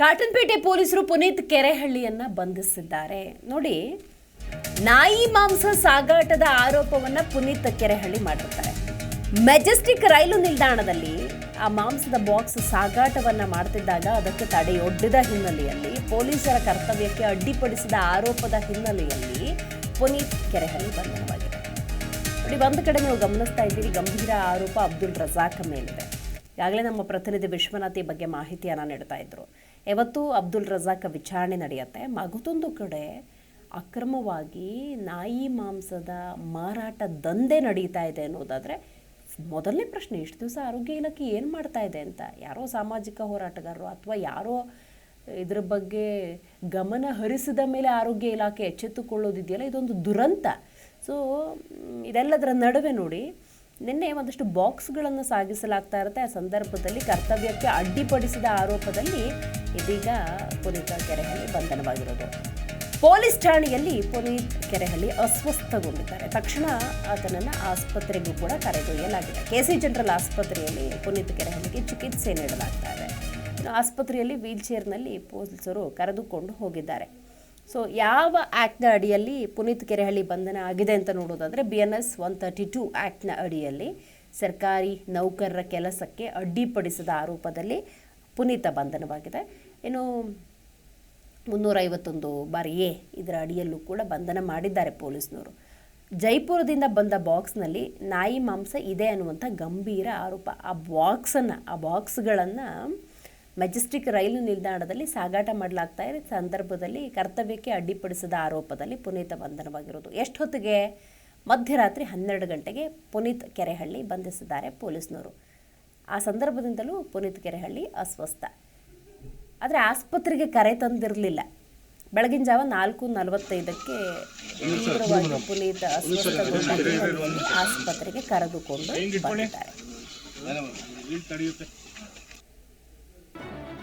ಕಾಟನ್ಪೇಟೆ ಪೊಲೀಸರು ಪುನೀತ್ ಕೆರೆಹಳ್ಳಿಯನ್ನ ಬಂಧಿಸಿದ್ದಾರೆ. ನೋಡಿ, ನಾಯಿ ಮಾಂಸ ಸಾಗಾಟದ ಆರೋಪವನ್ನ ಪುನೀತ್ ಕೆರೆಹಳ್ಳಿ ಮಾಡಿರ್ತಾರೆ. ಮೆಜೆಸ್ಟಿಕ್ ರೈಲು ನಿಲ್ದಾಣದಲ್ಲಿ ಆ ಮಾಂಸದ ಬಾಕ್ಸ್ ಸಾಗಾಟವನ್ನ ಮಾಡ್ತಿದ್ದಾಗ ಅದಕ್ಕೆ ತಡೆಯೊಡ್ಡಿದ ಹಿನ್ನೆಲೆಯಲ್ಲಿ ಪೊಲೀಸರ ಕರ್ತವ್ಯಕ್ಕೆ ಅಡ್ಡಿಪಡಿಸಿದ ಆರೋಪದ ಹಿನ್ನೆಲೆಯಲ್ಲಿ ಪುನೀತ್ ಕೆರೆಹಳ್ಳಿ ಬಂಧನವಾಗಿದೆ. ನೋಡಿ ಒಂದು ಕಡೆ ನೀವು ಗಮನಿಸ್ತಾ ಇದ್ದೀರಿ, ಗಂಭೀರ ಆರೋಪ ಅಬ್ದುಲ್ ರಜಾಕ್ ಮೇಲಿದೆ. ಈಗಾಗಲೇ ನಮ್ಮ ಪ್ರತಿನಿಧಿ ವಿಶ್ವನಾಥಿ ಬಗ್ಗೆ ಮಾಹಿತಿಯನ್ನು ನೀಡ್ತಾ ಇದ್ರು. ಯಾವತ್ತು ಅಬ್ದುಲ್ ರಜಾಕ್ ವಿಚಾರಣೆ ನಡೆಯುತ್ತೆ. ಮಗದೊಂದು ಕಡೆ ಅಕ್ರಮವಾಗಿ ನಾಯಿ ಮಾಂಸದ ಮಾರಾಟ ದಂಧೆ ನಡೀತಾ ಇದೆ ಅನ್ನೋದಾದರೆ ಮೊದಲನೇ ಪ್ರಶ್ನೆ, ಇಷ್ಟು ದಿವಸ ಆರೋಗ್ಯ ಇಲಾಖೆ ಏನು ಮಾಡ್ತಾ ಇದೆ ಅಂತ? ಯಾರೋ ಸಾಮಾಜಿಕ ಹೋರಾಟಗಾರರು ಅಥವಾ ಯಾರೋ ಇದ್ರ ಬಗ್ಗೆ ಗಮನ ಹರಿಸಿದ ಮೇಲೆ ಆರೋಗ್ಯ ಇಲಾಖೆ ಎಚ್ಚೆತ್ತುಕೊಳ್ಳೋದಿದೆಯಲ್ಲ, ಇದೊಂದು ದುರಂತ. ಸೊ ಇದೆಲ್ಲದರ ನಡುವೆ ನೋಡಿ ನಿನ್ನೆ ಒಂದಷ್ಟು ಬಾಕ್ಸ್ಗಳನ್ನು ಸಾಗಿಸಲಾಗ್ತಾ ಇರುತ್ತೆ. ಆ ಸಂದರ್ಭದಲ್ಲಿ ಕರ್ತವ್ಯಕ್ಕೆ ಅಡ್ಡಿಪಡಿಸಿದ ಆರೋಪದಲ್ಲಿ ಇದೀಗ ಪುನೀತ್ ಕೆರೆಹಳ್ಳಿ ಬಂಧನವಾಗಿರೋದು. ಪೊಲೀಸ್ ಠಾಣೆಯಲ್ಲಿ ಪುನೀತ್ ಕೆರೆಹಳ್ಳಿ ಅಸ್ವಸ್ಥಗೊಂಡಿದ್ದಾರೆ. ತಕ್ಷಣ ಆತನನ್ನು ಆಸ್ಪತ್ರೆಗೂ ಕೂಡ ಕರೆದೊಯ್ಯಲಾಗಿದೆ. ಕೆ ಸಿ ಜನರಲ್ ಆಸ್ಪತ್ರೆಯಲ್ಲಿ ಪುನೀತ್ ಕೆರೆಹಳ್ಳಿಗೆ ಚಿಕಿತ್ಸೆ ನೀಡಲಾಗ್ತಾ ಇದೆ. ಆಸ್ಪತ್ರೆಯಲ್ಲಿ ವೀಲ್ ಚೇರ್ನಲ್ಲಿ ಪೊಲೀಸರು ಕರೆದುಕೊಂಡು ಹೋಗಿದ್ದಾರೆ. ಸೊ ಯಾವ ಆ್ಯಕ್ಟ್ನ ಅಡಿಯಲ್ಲಿ ಪುನೀತ್ ಕೆರೆಹಳ್ಳಿ ಬಂಧನ ಆಗಿದೆ ಅಂತ ನೋಡೋದಾದರೆ B N S one thirty two ಆ್ಯಕ್ಟ್ನ ಅಡಿಯಲ್ಲಿ ಸರ್ಕಾರಿ ನೌಕರರ ಕೆಲಸಕ್ಕೆ ಅಡ್ಡಿಪಡಿಸಿದ ಆರೋಪದಲ್ಲಿ ಪುನೀತ ಬಂಧನವಾಗಿದೆ. ಇನ್ನು ಮುನ್ನೂರೈವತ್ತೊಂದು ಬಾರಿ ಎ ಇದರ ಅಡಿಯಲ್ಲೂ ಕೂಡ ಬಂಧನ ಮಾಡಿದ್ದಾರೆ ಪೊಲೀಸ್ನವರು. ಜೈಪುರದಿಂದ ಬಂದ ಬಾಕ್ಸ್ನಲ್ಲಿ ನಾಯಿ ಮಾಂಸ ಇದೆ ಅನ್ನುವಂಥ ಗಂಭೀರ ಆರೋಪ. ಆ ಬಾಕ್ಸನ್ನು ಆ ಬಾಕ್ಸ್ಗಳನ್ನು ಮೆಜೆಸ್ಟಿಕ್ ರೈಲು ನಿಲ್ದಾಣದಲ್ಲಿ ಸಾಗಾಟ ಮಾಡಲಾಗ್ತಾ ಇದೆ ಸಂದರ್ಭದಲ್ಲಿ ಕರ್ತವ್ಯಕ್ಕೆ ಅಡ್ಡಿಪಡಿಸಿದ ಆರೋಪದಲ್ಲಿ ಪುನೀತ ಎಷ್ಟು ಹೊತ್ತಿಗೆ ಮಧ್ಯರಾತ್ರಿ ಹನ್ನೆರಡು ಗಂಟೆಗೆ ಪುನೀತ್ ಕೆರೆಹಳ್ಳಿ ಬಂಧಿಸಿದ್ದಾರೆ ಪೊಲೀಸ್ನವರು ಆ ಸಂದರ್ಭದಿಂದಲೂ ಪುನೀತ್ ಕೆರೆಹಳ್ಳಿ ಅಸ್ವಸ್ಥ. ಆದರೆ ಆಸ್ಪತ್ರೆಗೆ ಕರೆ ತಂದಿರಲಿಲ್ಲ. ಬೆಳಗಿನ ಜಾವ ನಾಲ್ಕು ನಲವತ್ತೈದಕ್ಕೆ ತೀವ್ರವಾಗಿ ಪುನೀತ್ ಅಸ್ವಸ್ಥಗೊಂಡ ಆಸ್ಪತ್ರೆಗೆ ಕರೆದುಕೊಂಡು ಬಂದಿದ್ದಾರೆ.